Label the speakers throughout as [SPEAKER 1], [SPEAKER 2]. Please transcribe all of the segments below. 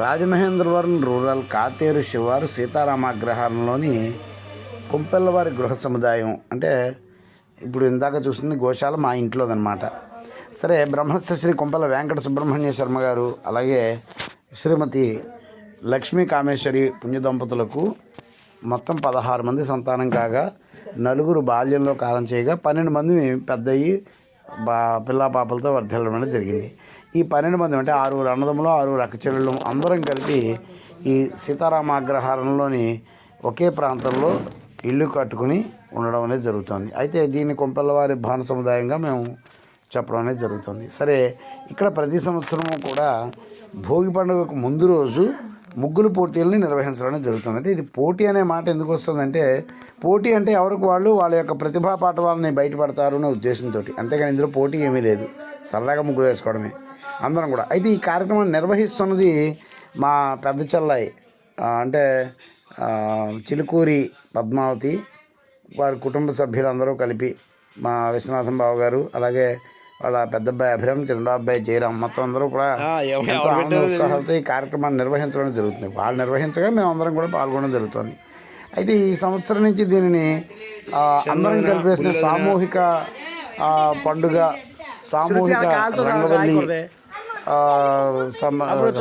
[SPEAKER 1] Rajamahendravaram rural Katheru శివారు సీతారామాగ్రహారంలోని కుంపెల్లవారి గృహ సముదాయం. అంటే ఇప్పుడు ఇందాక చూసింది గోశాల మా ఇంట్లోదనమాట సరే బ్రహ్మస్థ శ్రీ కుంపల వెంకట సుబ్రహ్మణ్య శర్మ గారు అలాగే శ్రీమతి లక్ష్మీ కామేశ్వరి పుణ్య దంపతులకు మొత్తం పదహారు మంది సంతానం కాగా నలుగురు బాల్యంలో కాలం చేయగా పన్నెండు మంది పెద్దయ్యి బా పిల్లా పాపలతో వర్ధిల్లడం జరిగింది. ఈ పన్నెండు మంది అంటే ఆరుగురు అన్నదమ్ములు ఆరుగురు అక్కచెల్లెళ్ళు అందరం కలిపి ఈ సీతారామ అగ్రహారంలోని ఒకే ప్రాంతంలో ఇల్లు కట్టుకుని ఉండడం అనేది జరుగుతుంది. అయితే దీన్ని కొంపల్లవారి భాను సముదాయంగా మేము చెప్పడం అనేది జరుగుతుంది. సరే ఇక్కడ ప్రతి సంవత్సరము కూడా భోగి పండుగకు ముందు రోజు ముగ్గులు పోటీలని నిర్వహించడం అనేది జరుగుతుంది. అంటే ఇది పోటీ అనే మాట ఎందుకు వస్తుందంటే పోటీ అంటే ఎవరికి వాళ్ళు వాళ్ళ యొక్క ప్రతిభా పాఠవాలని బయటపడతారు అనే ఉద్దేశంతో అంతేగాని ఇందులో పోటీ ఏమీ లేదు. సరదాగా ముగ్గులు వేసుకోవడమే. అందరం కూడా. అయితే ఈ కార్యక్రమాన్ని నిర్వహిస్తున్నది మా పెద్ద చెల్లాయి అంటే చిలుకూరి పద్మావతి వారి కుటుంబ సభ్యులందరూ కలిపి మా విశ్వనాథం బాబు గారు అలాగే వాళ్ళ పెద్ద అబ్బాయి అభిరామ్ చిన్న అబ్బాయి జయరామ్ మొత్తం అందరూ కూడా ఎంతో ఆనంద ఉత్సాహాలతో ఈ కార్యక్రమాన్ని నిర్వహించడం జరుగుతుంది. వాళ్ళు నిర్వహించగా మేము అందరం కూడా పాల్గొనడం జరుగుతుంది. అయితే ఈ సంవత్సరం నుంచి దీనిని అందరం కలిపేసిన సామూహిక ఆ, పండుగ సామూహిక రంగవల్లి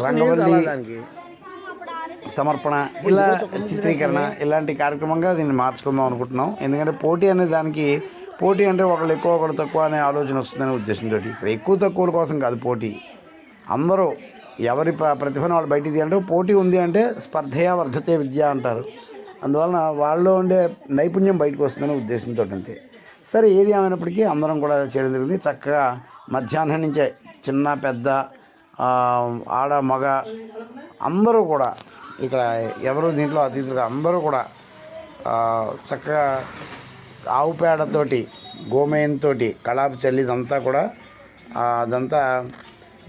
[SPEAKER 1] రంగవల్లి సమర్పణ ఇలా చిత్రీకరణ ఇలాంటి కార్యక్రమంగా దీన్ని మార్చుకుందాం అనుకుంటున్నాం. ఎందుకంటే పోటీ అనే దానికి పోటీ అంటే ఒకళ్ళు ఎక్కువ ఒకళ్ళు తక్కువ అనే ఆలోచన వస్తుందనే ఉద్దేశంతో ఇక్కడ ఎక్కువ తక్కువల కోసం కాదు పోటీ. అందరూ ఎవరి ప్ర- ప్రతిభను వాళ్ళు బయటికి తీయాలంటే పోటీ ఉంది అంటే స్పర్ధయా వర్ధతే విద్య అంటారు. అందువలన వాళ్ళలో ఉండే నైపుణ్యం బయటకు వస్తుందనే ఉద్దేశంతో అంతే. సరే ఏది ఏమైనప్పటికీ అందరం కూడా చేయడం జరిగింది. చక్కగా మధ్యాహ్నం నుంచే చిన్న పెద్ద ఆడ మగ అందరూ కూడా ఇక్కడ ఎవరు దీంట్లో అతిథులుగా అందరూ కూడా చక్కగా ఆవు పేడతోటి గోమయంతో కళాపు చల్లి ఇదంతా కూడా అదంతా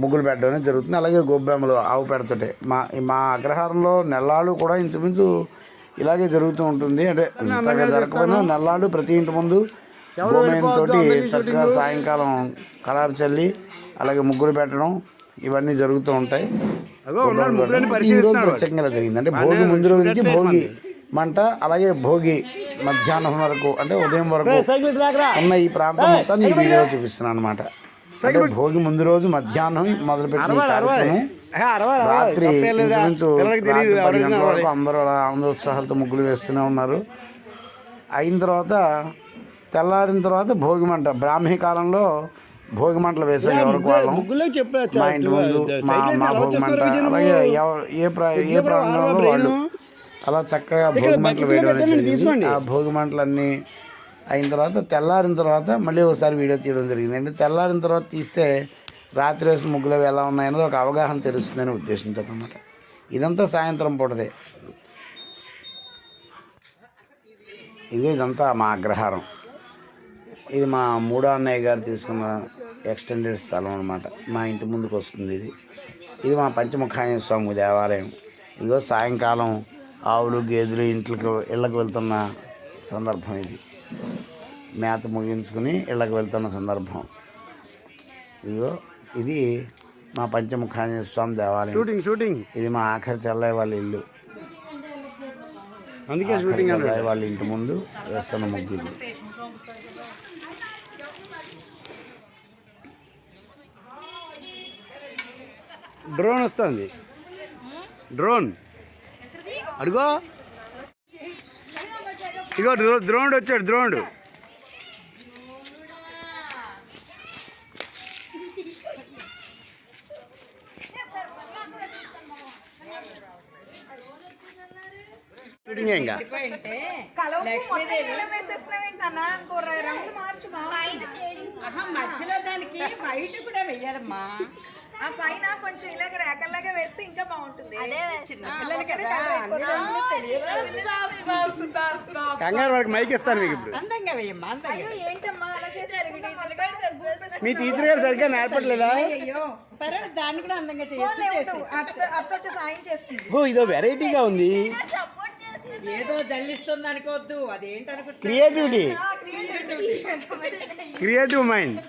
[SPEAKER 1] ముగ్గులు పెట్టడం అనేది జరుగుతుంది. అలాగే గోబ్బెమ్మలు ఆవు పేడతోటి. మా మా అగ్రహారంలో నెల్లాళ్ళు కూడా ఇంచుమించు ఇలాగే జరుగుతూ ఉంటుంది. అంటే జరగకపోయినా నెల్లాళ్ళు ప్రతి ఇంటి ముందు గోమయంతో చక్కగా సాయంకాలం కళాపు చల్లి అలాగే ముగ్గులు పెట్టడం ఇవన్నీ జరుగుతూ ఉంటాయి. ఈ రోజు ప్రత్యేకంగా జరిగింది. అంటే భోగి ముందు రోజు నుంచి భోగి మంట అలాగే భోగి మధ్యాహ్నం వరకు అంటే ఉదయం వరకు ఉన్న ఈ ప్రాంతం మొత్తాన్ని ఈ వీడియో చూపిస్తున్నాను అనమాట అంటే భోగి ముందు రోజు మధ్యాహ్నం మొదలుపెట్టిన ఈ కార్యక్రమం. రాత్రి పది గంటల వరకు అందరూ అలా ఆనందోత్సాహాలతో ముగ్గులు వేస్తూనే ఉన్నారు. అయిన తర్వాత తెల్లారిన తర్వాత భోగి మంట. బ్రాహ్మీ కాలంలో భోగి మంటలు వేసాం ఎవరికి వాళ్ళం? మా ఇంటి ముందు మా మా భోగి మంట. అలాగే ఎవ- ఏ ప్రా ఏ ప్రాంతంలో వాళ్ళు అలా చక్కగా భోగి మంటలు వేయడం. ఆ భోగి మంటలన్నీ అయిన తర్వాత తెల్లారిన తర్వాత మళ్ళీ ఒకసారి వీడియో తీయడం జరిగింది. అంటే తెల్లారిన తర్వాత తీస్తే రాత్రి వేసి ముగ్గులు ఎలా ఉన్నాయన్నది ఒక అవగాహన తెలుస్తుందనే ఉద్దేశంతో అనమాట ఇదంతా సాయంత్రం పూటదే. ఇదిగో ఇదంతా మా అగ్రహారం. ఇది మా మూడో అన్నయ్య గారు తీసుకున్న ఎక్స్టెండెడ్ స్థలం అనమాట మా ఇంటి ముందుకు వస్తుంది ఇది. ఇది మా పంచముఖాయ స్వామి దేవాలయం. ఇదిగో సాయంకాలం ఆవులు గేదెలు ఇంట్లోకి ఇళ్ళకి వెళ్తున్న సందర్భం ఇది. మేత ముగించుకుని ఇళ్ళకి వెళ్తున్న సందర్భం. ఇదిగో ఇది మా పంచముఖాయ స్వామి దేవాలయం.
[SPEAKER 2] షూటింగ్ షూటింగ్
[SPEAKER 1] ఇది మా ఆఖరి చెల్లయ్య వాళ్ళ ఇల్లు.
[SPEAKER 2] అందుకే షూటింగ్
[SPEAKER 1] వాళ్ళ ఇంటి ముందు వేస్తున్న ముగ్గు
[SPEAKER 2] డ్రోన్ వస్తుంది. డ్రోన్. అడుగో. ఇగో డ్రో ద్రోణుడు వచ్చాడు ద్రోణుడు షూటింగ్ ఇంకా
[SPEAKER 3] ఆహా, మధ్యలో దానికి వైట్ కూడా వెయ్యాలమ్మా
[SPEAKER 4] ఆ పైన కొంచెం ఇలాగ రేకల్లాగా వేస్తే ఇంకా బాగుంటుంది.
[SPEAKER 2] కంగారు వాడికి మైక్ ఇస్తాను మీకు ఇప్పుడు.
[SPEAKER 3] అందంగా వెయ్యమ్మా
[SPEAKER 4] అయ్యో ఏంటమ్మా అలా చేశారు
[SPEAKER 2] మీ టీచర్ గారు సరిగ్గా నేర్పట్లేదా?
[SPEAKER 4] అయ్యో
[SPEAKER 3] పర్వాలేదు దాన్ని కూడా అందంగా.
[SPEAKER 4] అత్త అత్త వచ్చి సాయం చేస్తుంది.
[SPEAKER 2] ఓ ఇదో వెరైటీగా ఉంది.
[SPEAKER 3] ఏదో జల్లిస్తుంది అనుకోవద్దు. అదేంటనుకో
[SPEAKER 2] creativity. Creative mind.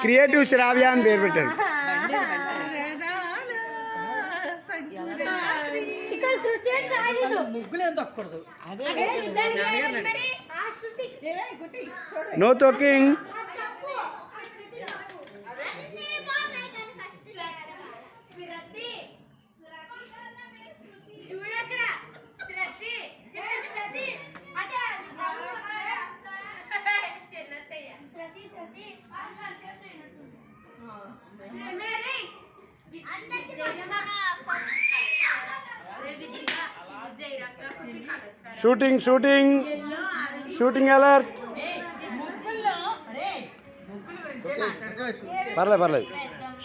[SPEAKER 2] Creative Sravya అని పేరు పెట్టారు. No
[SPEAKER 5] talking
[SPEAKER 2] shooting shooting shooting alert పర్లేదు పర్లేదు.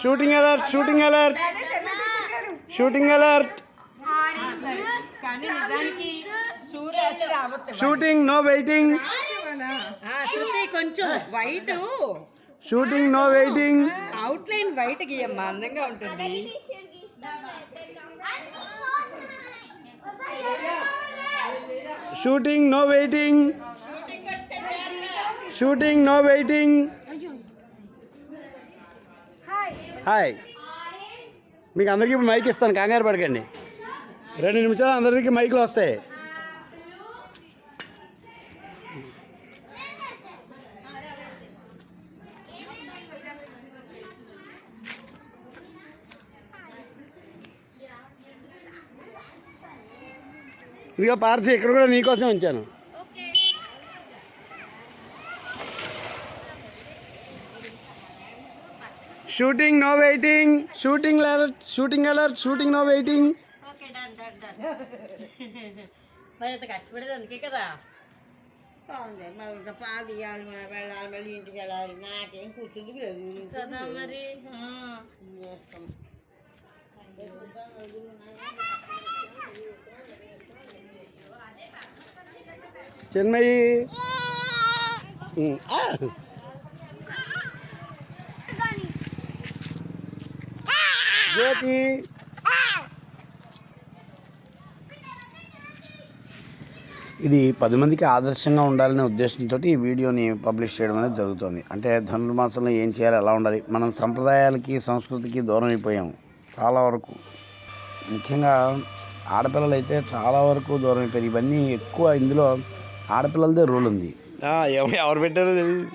[SPEAKER 2] Shooting alert shooting alert shooting alert shooting no waiting
[SPEAKER 3] కొంచెం wait.
[SPEAKER 2] Shooting no waiting
[SPEAKER 3] outline white గీయమ్మా అందంగా ఉంటుంది.
[SPEAKER 2] Shooting no waiting shooting no waiting hi మీకు అందరికీ మైక్ ఇస్తాను కంగారు పడకండి. రెండు నిమిషాలు అందరికీ మైకులు వస్తాయి. ఇదిగో పార్టీ ఇక్కడ కూడా నీకోసం ఉంచాను. Shooting no waiting shooting alert shooting alert shooting no waiting
[SPEAKER 3] మరి అంత కష్టపడేది అందుకే కదా.
[SPEAKER 6] పాలు తీయాలి మన వెళ్ళాలి మళ్ళీ ఇంటికి వెళ్ళాలి. నాకేం కూర్చుంది లేదు.
[SPEAKER 3] కదా మరి.
[SPEAKER 2] చిన్మయి. జ్యోతి. ఇది పది మందికి ఆదర్శంగా ఉండాలనే ఉద్దేశంతో ఈ వీడియోని పబ్లిష్ చేయడం అనేది జరుగుతుంది. అంటే ధనుర్మాసంలో ఏం చేయాలి ఎలా ఉండాలి. మనం సంప్రదాయాలకి సంస్కృతికి దూరం అయిపోయాము. చాలా వరకు. ముఖ్యంగా ఆడపిల్లలు అయితే చాలా వరకు దూరం అయిపోయారు. ఇవన్నీ ఎక్కువ ఇందులో ఆడపిల్లలదే రూల్ ఉంది. ఎవరు పెట్టారో తెలియదు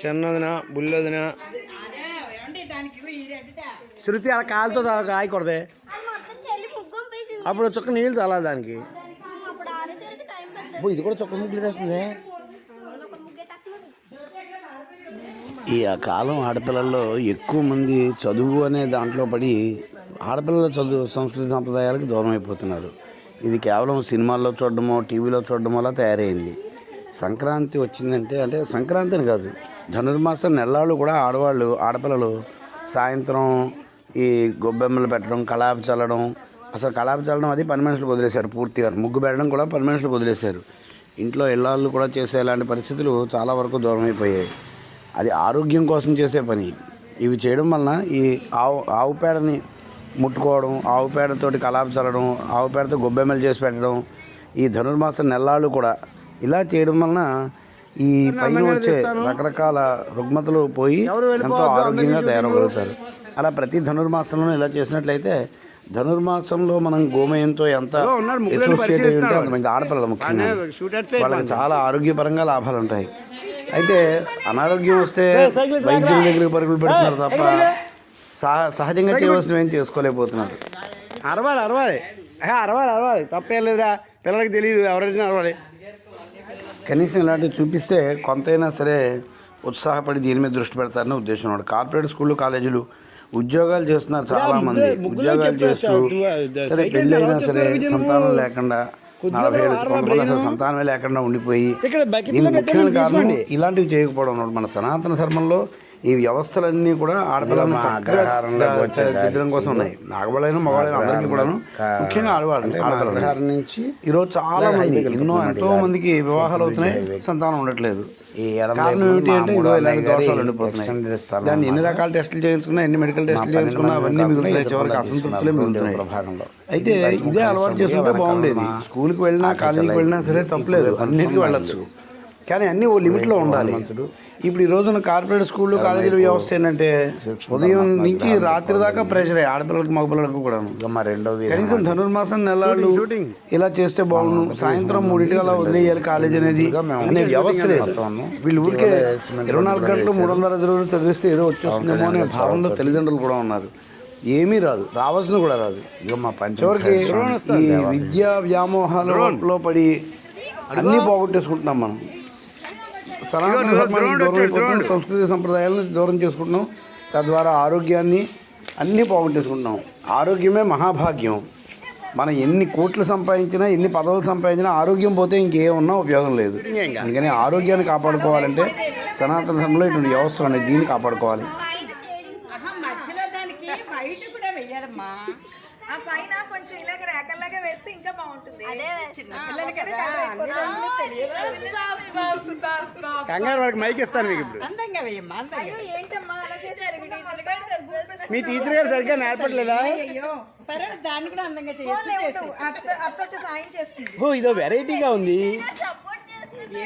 [SPEAKER 2] చిన్నదిన బుల్లదిన? శృతి అలా కాలుతో కాయకూడదే
[SPEAKER 5] చెల్లి
[SPEAKER 2] అప్పుడు చుక్క నీళ్ళు చాలా దానికి. ఇది కూడా చుక్క ముగ్గులు వేస్తుంది. ఈ ఆ కాలం ఆడపిల్లల్లో ఎక్కువ మంది చదువు అనే దాంట్లో పడి ఆడపిల్లల చదువు సంస్కృతి సంప్రదాయాలకు దూరం అయిపోతున్నారు ఇది కేవలం సినిమాల్లో చూడడమో టీవీలో చూడడమో అలా తయారైంది. సంక్రాంతి వచ్చిందంటే అంటే సంక్రాంతి అని కాదు ధనుర్మాసం నెల్లాళ్ళు కూడా ఆడవాళ్ళు ఆడపిల్లలు సాయంత్రం ఈ గొబ్బెమ్మలు పెట్టడం కళాపి చల్లడం అసలు కళాపి చల్లడం అది పని మనుషులకు వదిలేశారు పూర్తిగా. ముగ్గు పెట్టడం కూడా పని మనుషులకు వదిలేశారు. ఇంట్లో ఇళ్ళాళ్ళు కూడా చేసే ఇలాంటి పరిస్థితులు చాలా వరకు దూరం అయిపోయాయి అది ఆరోగ్యం కోసం చేసే పని. ఇవి చేయడం వలన ఈ ఆవు ఆవు పేడని ముట్టుకోవడం ఆవు పేడతోటి కలాప చల్లడం ఆవు పేడతో గొబ్బెమ్మలు చేసి పెట్టడం ఈ ధనుర్మాస నెల్లాళ్ళు కూడా ఇలా చేయడం వలన ఈ పైన వచ్చే రకరకాల రుగ్మతలు పోయి ఎంతో ఆరోగ్యంగా తయారవగలుగుతారు అలా ప్రతి ధనుర్మాసంలోనూ ఇలా చేసినట్లయితే ధనుర్మాసంలో మనం గోమయంతో ఎంత అయి ఉంటే అంతమంది ఆడపిల్లలు ముఖ్యంగా వాళ్ళకి చాలా ఆరోగ్యపరంగా లాభాలు ఉంటాయి. అయితే అనారోగ్యం వస్తే వైద్యుల దగ్గరికి పరుగులు పెడుతున్నారు తప్ప సహ సహజంగా చేయవలసినవి ఏం చేసుకోలేకపోతున్నారు. అరవాలి అరవాలి. అరవాలి అరవాలి. తప్పేం లేదురా. పిల్లలకి తెలియదు ఎవరైనా అరవాలి. కనీసం ఇలాంటివి చూపిస్తే కొంతైనా సరే ఉత్సాహపడి దీని మీద దృష్టి పెడతారని ఉద్దేశం ఉన్నాడు కార్పొరేట్ స్కూళ్ళు కాలేజీలు ఉద్యోగాలు చేస్తున్నారు చాలా మంది ఉద్యోగాలు చేస్తూ సరే పెళ్ళి అయినా సరే సంతానం లేకుండా నలభై కొంతమంది అసలు సంతానమే లేకుండా ఉండిపోయి ముఖ్యమైన కారణం ఇలాంటివి చేయకపోవడం. మన సనాతన ధర్మంలో ఈ వ్యవస్థలన్నీ కూడా ఆడపిల్లలను చక్కగా దిద్దడం కోసం ఉన్నాయి. నాగవాళ్ళైనా మగవాళ్ళైనా అందరికీ కూడాను ముఖ్యంగా ఆడవాళ్ళు ఆడపిల్లలు. నుంచి ఈరోజు చాలా మంది ఎన్నో ఎంతో మందికి వివాహాలు అవుతున్నాయి సంతానం ఉండట్లేదు. దాన్ని ఎన్ని రకాల టెస్టులు చేయించుకున్నా ఎన్ని మెడికల్ టెస్టులు చేయించుకున్నా అవన్నీ మిగులుతాయి చివరికి అసంతృప్తులే మిగులుతున్నాయి. అయితే ఇదే అలవాటు చేసుకుంటే బాగుండేది. స్కూల్కి వెళ్ళినా కాలేజీకి వెళ్ళినా సరే తప్పలేదు. అన్నిటికీ వెళ్ళొచ్చు. కానీ అన్నీ ఓ లిమిట్లో ఉండాలి. ఇప్పుడు ఈ రోజున కార్పొరేట్ స్కూళ్ళు కాలేజీల వ్యవస్థ ఏంటంటే ఉదయం నుంచి రాత్రి దాకా ప్రెషరే ఆడపిల్లలకి మగపిల్లలకు కూడా
[SPEAKER 1] మా రెండో
[SPEAKER 2] కనీసం ధనుర్మాసం నెలలు ఇలా చేస్తే బాగుండు. సాయంత్రం మూడింటికి అలా వదిలేయాలి కాలేజ్ అనేది అనే వ్యవస్థ వీళ్ళు ఊరికే ఇరవై నాలుగు గంటలు మూడు వందల అరవై రోజులు చదివిస్తే ఏదో వచ్చేస్తుందేమో అనే భావంలో తల్లిదండ్రులు కూడా ఉన్నారు. ఏమీ రాదు. రావాల్సిన కూడా రాదు.
[SPEAKER 1] ఇక మా పంచ
[SPEAKER 2] చివరికి ఈ విద్యా వ్యామోహాలలో పడి అన్నీ పోగొట్టేసుకుంటున్నాం మనం. సనాతన ధర్మాన్ని సంస్కృతి సంప్రదాయాలను దూరం చేసుకుంటున్నాం. తద్వారా ఆరోగ్యాన్ని అన్నీ పోగొట్టేసుకుంటున్నాం. ఆరోగ్యమే మహాభాగ్యం. మనం ఎన్ని కోట్లు సంపాదించినా ఎన్ని పదవులు సంపాదించినా ఆరోగ్యం పోతే ఇంకేమున్నా ఉపయోగం లేదు. అందుకని ఆరోగ్యాన్ని కాపాడుకోవాలంటే సనాతన ధర్మంలో ఇటువంటి వ్యవస్థ అనేది దీన్ని కాపాడుకోవాలి
[SPEAKER 3] ఆహా, మధ్యలో దానికి వైట్ కూడా వెయ్యాలమ్మా
[SPEAKER 4] ఆ పైన కొంచెం ఇలాగ రేకల్లాగా వేస్తే ఇంకా బాగుంటుంది.
[SPEAKER 2] కంగారు వాళ్ళకి మైక్ ఇస్తాను మీకు ఇప్పుడు.
[SPEAKER 3] అందంగా వేయమ్మా అందంగా
[SPEAKER 4] అయ్యో ఏంటమ్మా? అలా చేశారు
[SPEAKER 2] మీ టీచర్ గారు సరిగ్గా నేర్పట్లేదా?
[SPEAKER 3] దాన్ని కూడా అందంగా
[SPEAKER 4] చేస్తుంది.
[SPEAKER 2] ఓ ఇదో వెరైటీగా ఉంది.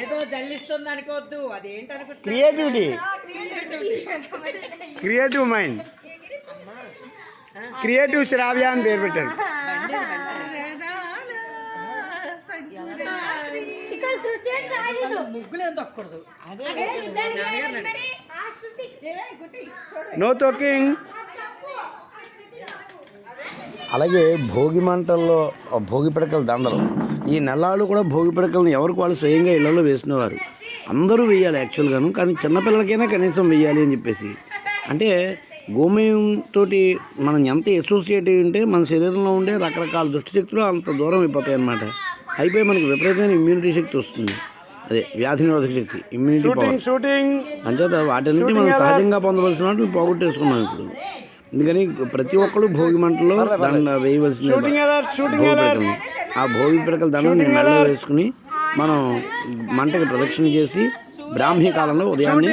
[SPEAKER 3] ఏదో జల్లిస్తుంది అనుకోవద్దు అదేంటి అనుకుంటున్నా
[SPEAKER 2] creativity. Creative mind creative Sravya అని పేరు పెట్టాను
[SPEAKER 3] ముగ్గులు ఏం తొక్కకూడదు
[SPEAKER 2] నో టాకింగ్ అలాగే భోగి మంటల్లో ఆ భోగి పిడకల దండలు. ఈ నెల్లాళ్ళు కూడా భోగి పిడకలను ఎవరికి వాళ్ళు స్వయంగా ఇళ్ళలో వేసుకునేవారు అందరూ వేయాలి యాక్చువల్గాను కానీ చిన్నపిల్లలకైనా కనీసం వేయాలి అని చెప్పేసి. అంటే గోమయంతో మనం ఎంత అసోసియేట్ ఉంటే మన శరీరంలో ఉండే రకరకాల దుష్టశక్తులు అంత దూరం అయిపోతాయి అన్నమాట అయిపోయి మనకి విపరీతమైన ఇమ్యూనిటీ శక్తి వస్తుంది. అదే వ్యాధి నిరోధక శక్తి ఇమ్యూనిటీ పవర్
[SPEAKER 1] షూటింగ్
[SPEAKER 2] అంచేత వాటన్నిటి మనం సహజంగా పొందవలసిన వాటిని పోగొట్టేసుకున్నాం ఇప్పుడు. అందుకని ప్రతి ఒక్కరు భోగి మంటలో దండ వేయవలసింది భోగి. ఆ భోగి పిడకల దండని మెడలో వేసుకుని మనం మంటకి ప్రదక్షిణ చేసి బ్రాహ్మీ కాలంలో ఉదయాన్నే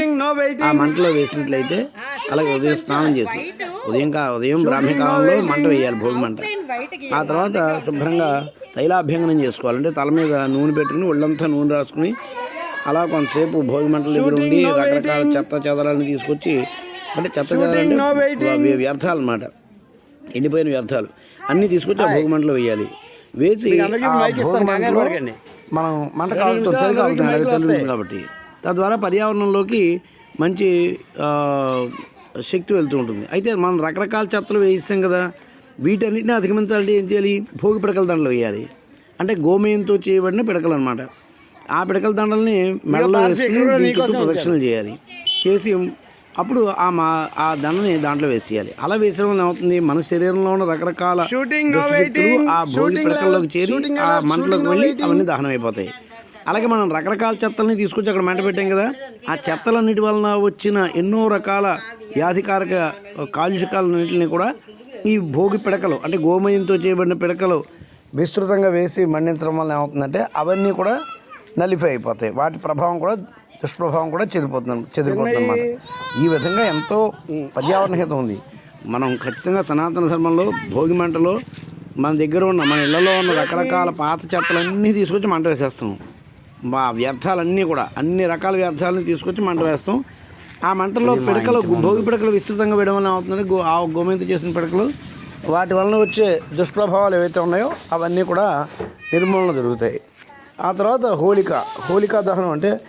[SPEAKER 2] ఆ మంటలో వేసినట్లయితే అలాగే ఉదయం స్నానం చేసి ఉదయం కా ఉదయం బ్రాహ్మీ కాలంలో మంట వేయాలి భోగి మంట. ఆ తర్వాత శుభ్రంగా తైలాభ్యంగనం చేసుకోవాలి అంటే తల మీద నూనె పెట్టుకుని ఒళ్ళంతా నూనె రాసుకుని అలా కొంతసేపు భోగి మంటల దగ్గర ఉండి రకరకాల చెత్త చెదరాన్ని తీసుకొచ్చి అంటే చెత్త చెదరంటే అవి వ్యర్థాలు అన్నమాట. ఎండిపోయిన వ్యర్థాలు. అన్నీ తీసుకొచ్చి ఆ భోగి మంటలో వేయాలి. వేసి మనం మంట చలి కాలుతుంది కాబట్టి. తద్వారా పర్యావరణంలోకి మంచి శక్తి వెళ్తూ ఉంటుంది. అయితే మనం రకరకాల చెత్తలు వేయిస్తాం కదా వీటన్నిటిని అధిగమించాలంటే ఏం చేయాలి? భోగి పిడకల దండలు వేయాలి. అంటే గోమయంతో చేయబడిన పిడకలు అనమాట ఆ పిడకల దండల్ని మెడలో వేసుకుని ప్రదక్షిణలు చేయాలి. చేసి అప్పుడు ఆ మా ఆ దండని దాంట్లో వేసేయాలి. అలా వేసడం వల్ల ఏమవుతుంది? మన శరీరంలో ఉన్న రకరకాల ఆ భోగి పిడకల్లోకి చేరి ఆ మంటలోకి వెళ్ళి అవన్నీ దహనం అయిపోతాయి అలాగే మనం రకరకాల చెత్తల్ని తీసుకొచ్చి అక్కడ మంట పెట్టాం కదా. ఆ చెత్తలన్నిటి వలన వచ్చిన ఎన్నో రకాల వ్యాధికారక కాలుష్యకాలన్నింటినీ కూడా ఈ భోగి పిడకలు అంటే గోమయంతో చేయబడిన పిడకలు విస్తృతంగా వేసి మండించడం వల్ల ఏమవుతుందంటే అవన్నీ కూడా నలిఫై అయిపోతాయి. వాటి ప్రభావం కూడా దుష్ప్రభావం కూడా చెదిరిపోతుంది చెదిరిపోతుంది అన్నమాట ఈ విధంగా ఎంతో పర్యావరణ హితం ఉంది. మనం ఖచ్చితంగా సనాతన ధర్మంలో భోగి మంటలో మన దగ్గర ఉన్న మన ఇళ్ళలో ఉన్న రకరకాల పాత చెత్తలన్నీ తీసుకొచ్చి మంట వేసేస్తున్నాం. మా వ్యర్థాలన్నీ కూడా అన్ని రకాల వ్యర్థాలను తీసుకొచ్చి మంట వేస్తాం. ఆ మంటల్లో పిడకలు భోగి పిడకలు విస్తృతంగా వేయడం వల్ల ఏమవుతుందంటే గో ఆ గోమయంతో చేసిన పిడకలు వాటి వలన వచ్చే దుష్ప్రభావాలు ఏవైతే ఉన్నాయో అవన్నీ కూడా నిర్మూలన జరుగుతాయి. ఆ తర్వాత హోలిక హోలికా దహనం అంటే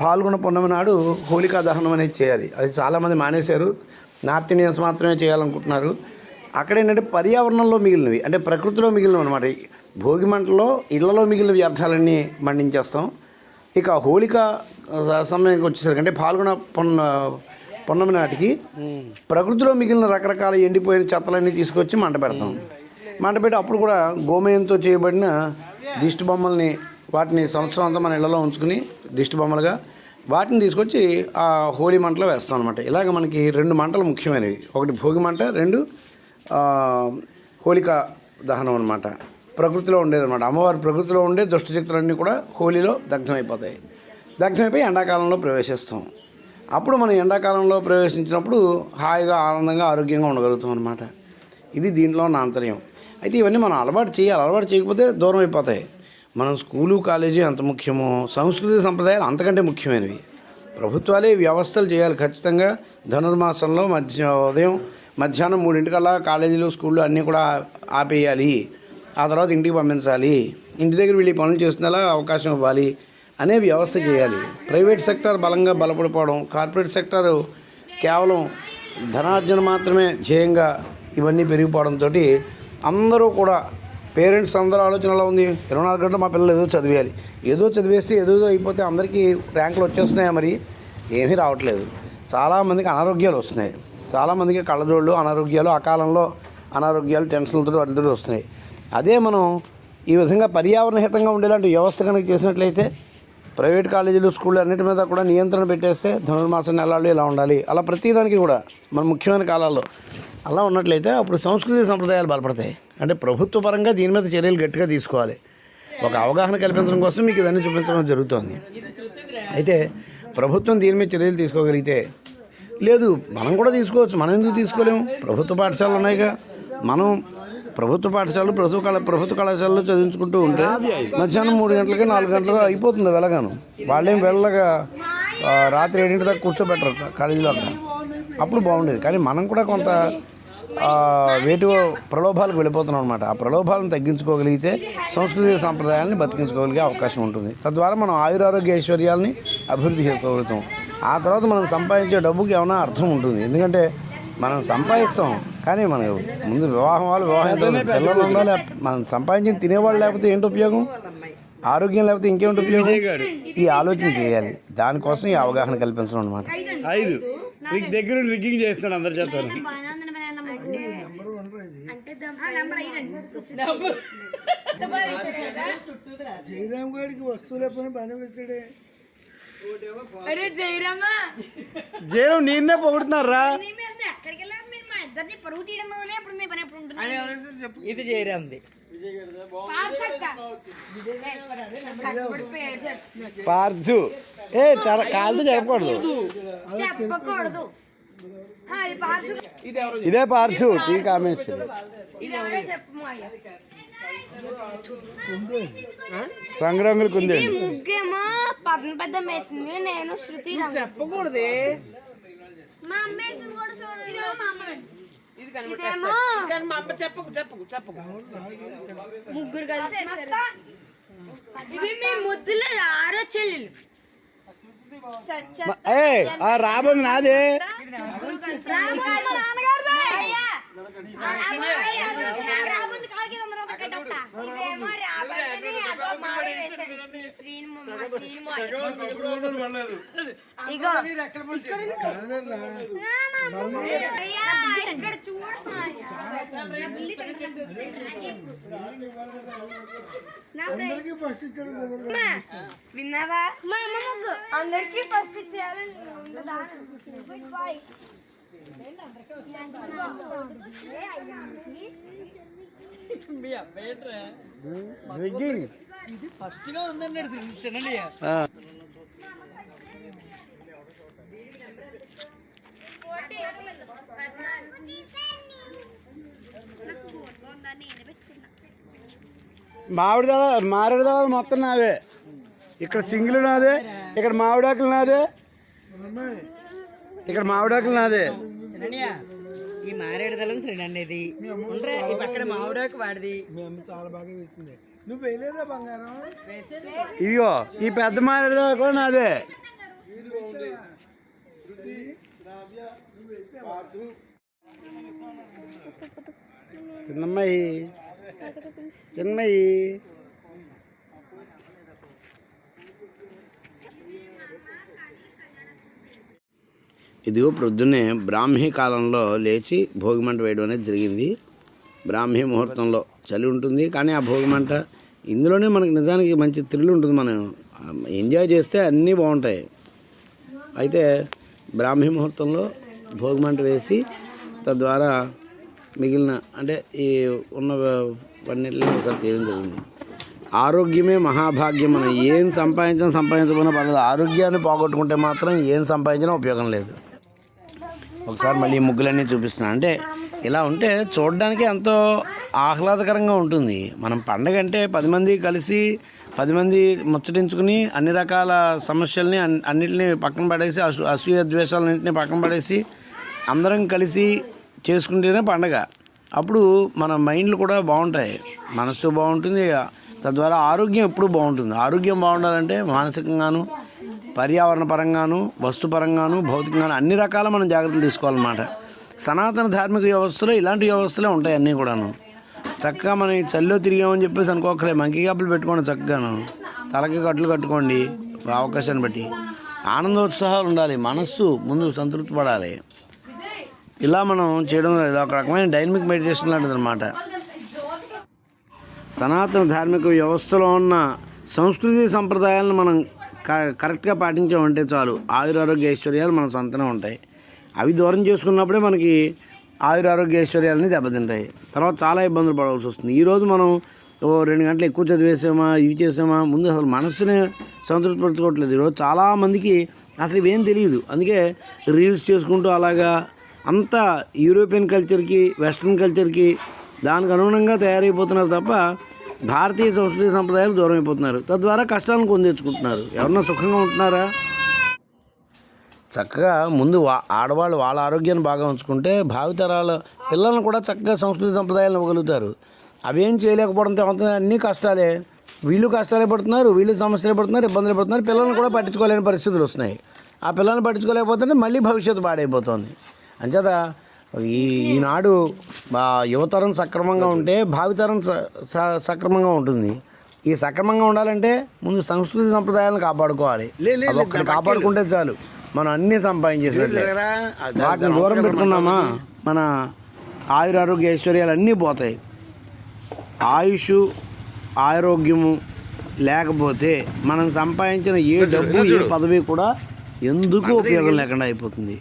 [SPEAKER 2] పాల్గొన పున్నమి నాడు హోలికా దహనం అనేది చేయాలి. అది చాలామంది మానేశారు. నార్త్ ఇండియన్స్ మాత్రమే చేయాలనుకుంటున్నారు. అక్కడ ఏంటంటే పర్యావరణంలో మిగిలినవి అంటే ప్రకృతిలో మిగిలినవి అనమాట భోగి మంటలో ఇళ్ళలో మిగిలిన వ్యర్థాలన్నీ మండించేస్తాం. ఇక హోళిక సమయానికి వచ్చేసరికి అంటే పాల్గొన పొన్న పొన్నమి నాటికి ప్రకృతిలో మిగిలిన రకరకాల ఎండిపోయిన చెత్తలన్నీ తీసుకొచ్చి మంట పెడతాం. మంట పెట్టి అప్పుడు కూడా గోమయంతో చేయబడిన దిష్టి బొమ్మల్ని వాటిని సంవత్సరం అంతా మన ఇళ్ళలో ఉంచుకుని దిష్టి బొమ్మలుగా వాటిని తీసుకొచ్చి ఆ హోలీ మంటలో వేస్తాం అనమాట ఇలాగ మనకి రెండు మంటలు ముఖ్యమైనవి. ఒకటి భోగి మంట రెండు హోళిక హోలికా దహనం అనమాట ప్రకృతిలో ఉండేదన్నమాట. అమ్మవారి ప్రకృతిలో ఉండే దుష్టశక్తులన్నీ కూడా హోలీలో దగ్ధమైపోతాయి. దగ్ధమైపోయి ఎండాకాలంలో ప్రవేశిస్తాం. అప్పుడు మనం ఎండాకాలంలో ప్రవేశించినప్పుడు హాయిగా ఆనందంగా ఆరోగ్యంగా ఉండగలుగుతాం అనమాట ఇది దీంట్లో ఉన్న ఆంతర్యం. అయితే ఇవన్నీ మనం అలవాటు చేయాలి. అలవాటు చేయకపోతే దూరం అయిపోతాయి మనం స్కూలు కాలేజీ అంత ముఖ్యమో సంస్కృతి సంప్రదాయాలు అంతకంటే ముఖ్యమైనవి. ప్రభుత్వాలే వ్యవస్థలు చేయాలి ఖచ్చితంగా. ధనుర్మాసంలో మధ్య ఉదయం మధ్యాహ్నం మూడింటికల్లా కాలేజీలు స్కూళ్ళు అన్నీ కూడా ఆపేయాలి. ఆ తర్వాత ఇంటికి పంపించాలి. ఇంటి దగ్గర వెళ్ళి పనులు చేస్తున్నలా అవకాశం ఇవ్వాలి అనే వ్యవస్థ చేయాలి. ప్రైవేట్ సెక్టార్ బలంగా బలపడిపోవడం కార్పొరేట్ సెక్టార్ కేవలం ధనార్జన మాత్రమే ధ్యేయంగా ఇవన్నీ పెరిగిపోవడంతో అందరూ కూడా పేరెంట్స్ అందరూ ఆలోచన ఉంది ఇరవై నాలుగు గంటలు మా పిల్లలు ఏదో చదివేయాలి. ఏదో చదివేస్తే ఏదో అయిపోతే అందరికీ ర్యాంకులు వచ్చేస్తున్నాయా మరి? ఏమీ రావట్లేదు. చాలామందికి అనారోగ్యాలు వస్తున్నాయి. చాలామందికి కళ్ళజోళ్ళు అనారోగ్యాలు అకాలంలో అనారోగ్యాలు టెన్షన్లతో వాటితో వస్తున్నాయి. అదే మనం ఈ విధంగా పర్యావరణహితంగా ఉండేలాంటి వ్యవస్థ కనుక చేసినట్లయితే ప్రైవేట్ కాలేజీలు స్కూళ్ళు అన్నిటి మీద కూడా నియంత్రణ పెట్టేస్తే ధనుర్మాసం నెలలు ఇలా ఉండాలి. అలా ప్రతిదానికి కూడా మన ముఖ్యమైన కాలాల్లో అలా ఉన్నట్లయితే అప్పుడు సంస్కృతి సంప్రదాయాలు బలపడతాయి. అంటే ప్రభుత్వ పరంగా దీని మీద చర్యలు గట్టిగా తీసుకోవాలి. ఒక అవగాహన కల్పించడం కోసం మీకు ఇదన్నీ చూపించడం జరుగుతోంది. అయితే ప్రభుత్వం దీని మీద చర్యలు తీసుకోగలిగితే లేదు మనం కూడా తీసుకోవచ్చు. మనం ఎందుకు తీసుకోలేము? ప్రభుత్వ పాఠశాలలు ఉన్నాయిగా. మనం ప్రభుత్వ పాఠశాలలు ప్రభుత్వ కళ ప్రభుత్వ కళాశాలలో చదివించుకుంటూ ఉంటే మధ్యాహ్నం మూడు గంటలకి నాలుగు గంటలకు అయిపోతుంది వెళ్ళగాను. వాళ్ళేం వెళ్ళగా రాత్రి ఏడింటి దాకా కూర్చోబెట్టరు కాలేజీలో అక్కడ అప్పుడు బాగుండేది. కానీ మనం కూడా కొంత వేటి ప్రలోభాలకు వెళ్ళిపోతున్నాం అనమాట ఆ ప్రలోభాలను తగ్గించుకోగలిగితే సంస్కృతి సాంప్రదాయాలని బతికించుకోగలిగే అవకాశం ఉంటుంది. తద్వారా మనం ఆయురారోగ్య ఐశ్వర్యాలని అభివృద్ధి చేసుకోగలుగుతాం. ఆ తర్వాత మనం సంపాదించే డబ్బుకి ఏమైనా అర్థం ఉంటుంది. ఎందుకంటే మనం సంపాదిస్తాం. కానీ మన ముందు వివాహం వాళ్ళు వివాహం పిల్లలు ఉండాలి. మనం సంపాదించి తినేవాళ్ళు లేకపోతే ఏంటి ఉపయోగం? ఆరోగ్యం లేకపోతే ఇంకేమిటి ఉపయోగం? ఈ ఆలోచన చేయాలి. దానికోసం ఈ అవగాహన కల్పించడం అనమాట ఐదు. దగ్గర రిగ్గింగ్ చేస్తున్నాడు అందరి చేస్తారు
[SPEAKER 5] అంటే నంబర్ ఐదండి
[SPEAKER 7] జయరామ్ గారికి వస్తువులే పని పని వేసాడే
[SPEAKER 5] అరే జయరామా.
[SPEAKER 2] జైరం నిన్నే పొగుడుతున్నారా?
[SPEAKER 5] ఎక్కడికి వెళ్ళారు మీరు మా ఇద్దరిని పరుగు తీయడంలోనే అప్పుడు మీ పని ఎప్పుడు ఉంటుంది?
[SPEAKER 3] ఇది జయరామ్ది.
[SPEAKER 5] పార్థక్క. కష్టపడి పేరు చెప్-
[SPEAKER 2] పార్జు ఏ తర కాలుతో చెప్పకూడదు.
[SPEAKER 5] చెప్పకూడదు. ఆ, ఇది పార్థు.
[SPEAKER 2] ఇదే పార్చు టీ కామేశ్వరి
[SPEAKER 5] ఇది ఎవరో చెప్పు అయ్యా
[SPEAKER 2] రంగురంగులు కుందే
[SPEAKER 5] ముగ్గేమో పద్మ పెద్ద వేసింది. నేను శృతి చెప్పకూడదు. మా అమ్మ వేసింది కూడా చూడండి. ఇదేమో మా ఇదేమో
[SPEAKER 3] చెప్పకు చెప్పకు చెప్పకు.
[SPEAKER 5] ముగ్గురు కలిసి వేశారు. ఇవి మీ ముద్దుల ఆరో చెల్లెలు
[SPEAKER 2] ఏ ఆ రాబోదు నాదే
[SPEAKER 5] ఇగో ఇక్కడ
[SPEAKER 7] అందరికీ ఫస్ట్ ఇచ్చాడు గోబర్
[SPEAKER 5] విన్నావా మా అమ్మ ముగ్గు అందరికి ఫస్ట్ ఇచ్చేయాలని ఉందా? బాయ్.
[SPEAKER 3] మీ అబ్బాయి
[SPEAKER 2] రిగ్గింగ్
[SPEAKER 3] ఫస్ట్గా ఉందన్నాడు చిన్నయ్య.
[SPEAKER 2] మామిడి దళ మారేడు దళాలు మొత్తం నావే. ఇక్కడ సింగిల్ నాదే ఇక్కడ మామిడాకులు నాదే. ఇక్కడ మామిడాకులు నాదే.
[SPEAKER 3] ఈ మారేడు దళం శ్రీనన్నది ఉండ్రే ఈ పక్కన మామిడాకు వాడిది.
[SPEAKER 7] మీ అమ్మ చాలా బాగా వేసింది. నువ్వు వేయలేదా బంగారం?
[SPEAKER 2] ఇదిగో ఈ పెద్ద మారేడు కూడా నాదే. చిన్నమ్మాయి చిన్నమ్మాయి ఇదిగో ప్రొద్దున్నే బ్రాహ్మీ కాలంలో లేచి భోగిమంట వేయడం అనేది జరిగింది. బ్రాహ్మీ ముహూర్తంలో చలి ఉంటుంది కానీ ఆ భోగిమంట ఇందులోనే మనకి నిజానికి మంచి థ్రిల్ ఉంటుంది. మనం ఎంజాయ్ చేస్తే అన్నీ బాగుంటాయి. అయితే బ్రాహ్మీ ముహూర్తంలో భోగిమంట వేసి తద్వారా మిగిలిన అంటే ఈ ఉన్న పన్నెండులో ఒకసారి తీయడం జరిగింది. ఆరోగ్యమే మహాభాగ్యం మనం ఏం సంపాదించినా సంపాదించకపోయినా పర్లేదు. ఆరోగ్యాన్ని పోగొట్టుకుంటే మాత్రం ఏం సంపాదించినా ఉపయోగం లేదు. ఒకసారి మళ్ళీ ముగ్గులన్నీ చూపిస్తున్నాను అంటే ఇలా ఉంటే చూడడానికి ఎంతో ఆహ్లాదకరంగా ఉంటుంది. మనం పండగ అంటే పది మంది కలిసి పది మంది ముచ్చటించుకుని అన్ని రకాల సమస్యల్ని అన్నిటిని పక్కన పడేసి అసూ అసూయ ద్వేషాలన్నింటినీ పక్కన పడేసి అందరం కలిసి చేసుకుంటేనే పండగ. అప్పుడు మన మైండ్లు కూడా బాగుంటాయి. మనస్సు బాగుంటుంది. తద్వారా ఆరోగ్యం ఎప్పుడూ బాగుంటుంది. ఆరోగ్యం బాగుండాలంటే మానసికంగాను పర్యావరణ పరంగాను వస్తుపరంగాను భౌతికంగాను అన్ని రకాల మనం జాగ్రత్తలు తీసుకోవాలన్నమాట. సనాతన ధార్మిక వ్యవస్థలో ఇలాంటి వ్యవస్థలే ఉంటాయి అన్నీ కూడాను. చక్కగా మనం చల్లో తిరిగామని చెప్పేసి అనుకోకలే మంకీ కాపులు పెట్టుకోండి చక్కగాను. తలకి కట్లు కట్టుకోండి అవకాశాన్ని బట్టి. ఆనందోత్సాహాలు ఉండాలి మనస్సు ముందు సంతృప్తి పడాలి. ఇలా మనం చేయడం లేదు. ఒక రకమైన డైనమిక్ మెడిటేషన్ లాంటిది అనమాట సనాతన ధార్మిక వ్యవస్థలో ఉన్న సంస్కృతి సంప్రదాయాలను మనం కరెక్ట్గా పాటించామంటే చాలు. ఆయురారోగ్య ఐశ్వర్యాలు మన సొంతనే ఉంటాయి. అవి దూరం చేసుకున్నప్పుడే మనకి ఆయురారోగ్య ఐశ్వర్యాలని దెబ్బతింటాయి. తర్వాత చాలా ఇబ్బందులు పడవలసి వస్తుంది. ఈరోజు మనం ఓ రెండు గంటలు ఎక్కువ చదివేసామా ఇది చేసామా ముందు అసలు మనసునే సంతృప్తిపరచుకోవట్లేదు. ఈరోజు చాలామందికి అసలు ఇవేం తెలియదు. అందుకే రీల్స్ చేసుకుంటూ అలాగా అంతా యూరోపియన్ కల్చర్కి వెస్ట్రన్ కల్చర్కి దానికి అనుగుణంగా తయారైపోతున్నారు తప్ప భారతీయ సంస్కృతి సంప్రదాయాలు దూరం అయిపోతున్నారు. తద్వారా కష్టాలను కొందెచ్చుకుంటున్నారు ఎవరన్నా సుఖంగా ఉంటున్నారా? చక్కగా ముందు వా- ఆడవాళ్ళు వాళ్ళ ఆరోగ్యాన్ని బాగా ఉంచుకుంటే భావితరాల పిల్లలను కూడా చక్కగా సంస్కృతి సంప్రదాయాలను ఇవ్వగలుగుతారు. అవేం చేయలేకపోవడంతో ఏమవుతుంది అన్నీ కష్టాలే. వీళ్ళు కష్టాలే పడుతున్నారు వీళ్ళు సమస్యలు పడుతున్నారు ఇబ్బందులు పడుతున్నారు పిల్లల్ని కూడా పట్టించుకోలేని పరిస్థితులు వస్తున్నాయి. ఆ పిల్లల్ని పట్టించుకోలేకపోతే మళ్ళీ భవిష్యత్తు పాడైపోతుంది. అంచేత ఈ ఈనాడు యువతరం సక్రమంగా ఉంటే భావితరం సక్రమంగా ఉంటుంది. ఈ సక్రమంగా ఉండాలంటే ముందు సంస్కృతి సంప్రదాయాలను కాపాడుకోవాలి. కాపాడుకుంటే చాలు. మనం అన్నీ సంపాదించేసినట్లే. వాటిని దూరం పెట్టుకున్నామా? మన ఆయురారోగ్య ఐశ్వర్యాలు అన్నీ పోతాయి. ఆయుష్ ఆరోగ్యము లేకపోతే మనం సంపాదించిన ఏ డబ్బు ఏ పదవి కూడా ఎందుకు ఉపయోగం లేకుండా అయిపోతుంది?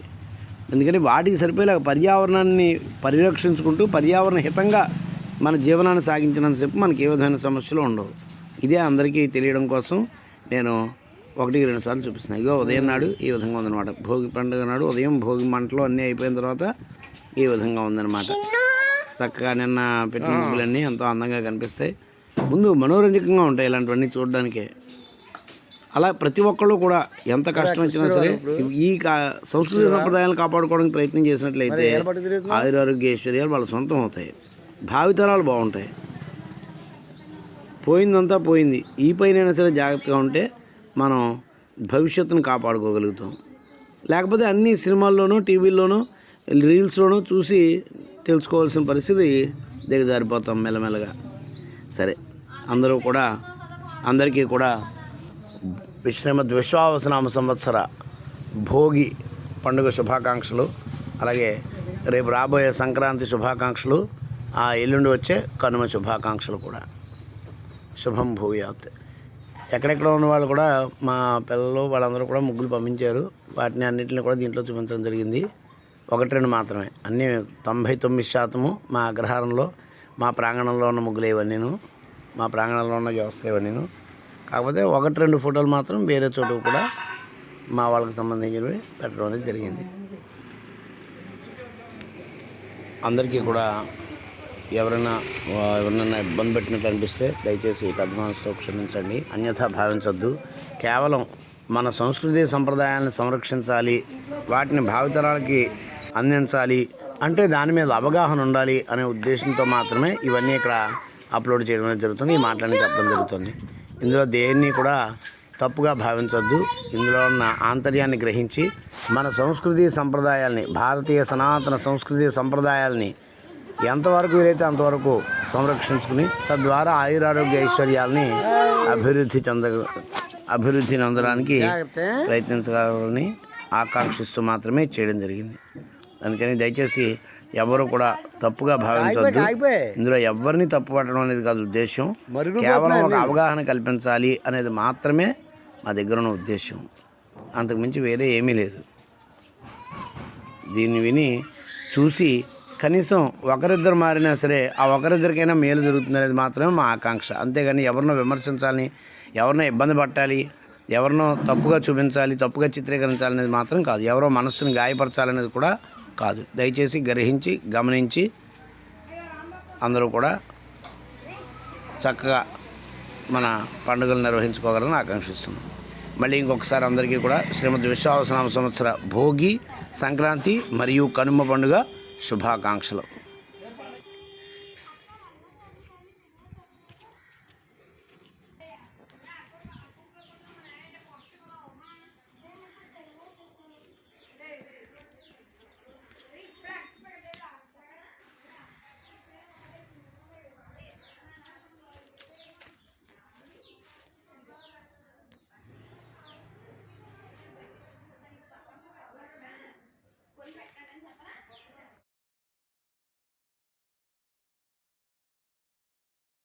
[SPEAKER 2] ఎందుకని వాటికి సరిపోయేలా పర్యావరణాన్ని పరిరక్షించుకుంటూ పర్యావరణ హితంగా మన జీవనాన్ని సాగించినంతసేపు మనకి ఏ విధమైన సమస్యలు ఉండవు. ఇదే అందరికీ తెలియడం కోసం నేను ఒకటికి రెండు సార్లు చూపిస్తున్నాను ఇగో ఉదయం నాడు ఈ విధంగా ఉందన్నమాట. భోగి పండుగ నాడు ఉదయం భోగి మంటలు అన్నీ అయిపోయిన తర్వాత ఈ విధంగా ఉందన్నమాట. చక్కగా నిన్న పెట్టిన ముగ్గులన్నీ ఎంతో అందంగా కనిపిస్తాయి. ముందు మనోరంజకంగా ఉంటాయి ఇలాంటివన్నీ చూడడానికే. అలా ప్రతి ఒక్కళ్ళు కూడా ఎంత కష్టం వచ్చినా సరే ఈ సంస్కృతి సంప్రదాయాలను కాపాడుకోవడానికి ప్రయత్నం చేసినట్లయితే ఆయురారోగ్య ఐశ్వర్యాలు వాళ్ళ సొంతం అవుతాయి. భావితరాలు బాగుంటాయి. పోయిందంతా పోయింది. ఈ పైన సరే జాగ్రత్తగా ఉంటే మనం భవిష్యత్తును కాపాడుకోగలుగుతాం. లేకపోతే అన్ని సినిమాల్లోనూ టీవీల్లోనూ రీల్స్లోనూ చూసి తెలుసుకోవాల్సిన పరిస్థితి దిగజారిపోతాం మెల్లమెల్లగా. సరే అందరూ కూడా అందరికీ కూడా శ్రీమద్ విశ్వావసనామ సంవత్సర భోగి పండుగ శుభాకాంక్షలు అలాగే రేపు రాబోయే సంక్రాంతి శుభాకాంక్షలు ఆ ఎల్లుండి వచ్చే కనుమ శుభాకాంక్షలు కూడా. శుభం భూయాత్. ఎక్కడెక్కడ ఉన్న వాళ్ళు కూడా మా పిల్లలు వాళ్ళందరూ కూడా ముగ్గులు పంపించారు. వాటిని అన్నింటిని కూడా దీంట్లో చూపించడం జరిగింది. ఒకటి రెండు మాత్రమే. అన్నీ తొంభై తొమ్మిది శాతము మా అగ్రహారంలో మా ప్రాంగణంలో ఉన్న ముగ్గులు ఇవన్నీను మా ప్రాంగణంలో ఉన్న వ్యవస్థ ఇవన్నీను కాకపోతే ఒకటి రెండు ఫోటోలు మాత్రం వేరే చోటు కూడా మా వాళ్ళకి సంబంధించినవి పెట్టడం అనేది జరిగింది. అందరికీ కూడా ఎవరైనా ఎవరినైనా ఇబ్బంది పెట్టినట్టు అనిపిస్తే దయచేసి పెద్ద క్షమించండి. అన్యథా భావించొద్దు. కేవలం మన సంస్కృతి సంప్రదాయాలను సంరక్షించాలి వాటిని భావితరాలకి అందించాలి అంటే దాని మీద అవగాహన ఉండాలి అనే ఉద్దేశంతో మాత్రమే ఇవన్నీ ఇక్కడ అప్లోడ్ చేయడం అనేది జరుగుతుంది. ఈ మాటలని చెప్పడం జరుగుతుంది. ఇందులో దేన్ని కూడా తప్పుగా భావించొద్దు. ఇందులో ఉన్న ఆంతర్యాన్ని గ్రహించి మన సంస్కృతి సంప్రదాయాల్ని భారతీయ సనాతన సంస్కృతి సంప్రదాయాల్ని ఎంతవరకు వీలైతే అంతవరకు సంరక్షించుకుని తద్వారా ఆయురారోగ్య ఐశ్వర్యాల్ని అభివృద్ధి చెంద అభివృద్ధి చెందడానికి ప్రయత్నించాలని ఆకాంక్షిస్తూ మాత్రమే చేయడం జరిగింది. అందుకని దయచేసి ఎవరు కూడా తప్పుగా భావించవద్దు ఇందులో ఎవరిని తప్పు పట్టడం అనేది కాదు ఉద్దేశం కేవలం ఒక అవగాహన కల్పించాలి అనేది మాత్రమే మా దగ్గర ఉన్న ఉద్దేశం అంతకుమించి వేరే ఏమీ లేదు. దీన్ని విని చూసి కనీసం ఒకరిద్దరు మారినా సరే ఆ ఒకరిద్దరికైనా మేలు జరుగుతుంది అనేది మాత్రమే మా ఆకాంక్ష. అంతేగాని ఎవరినో విమర్శించాలని ఎవరినో ఇబ్బంది పట్టాలి ఎవరినో తప్పుగా చూపించాలి తప్పుగా చిత్రీకరించాలనేది మాత్రం కాదు. ఎవరో మనస్సును గాయపరచాలనేది కూడా కాదు. దయచేసి గ్రహించి గమనించి అందరూ కూడా చక్కగా మన పండుగలు నిర్వహించుకోగలని ఆకాంక్షిస్తున్నాం. మళ్ళీ ఇంకొకసారి అందరికీ కూడా శ్రీమద్ విశ్వావసనామ సంవత్సర భోగి సంక్రాంతి మరియు కనుమ పండుగ శుభాకాంక్షలు.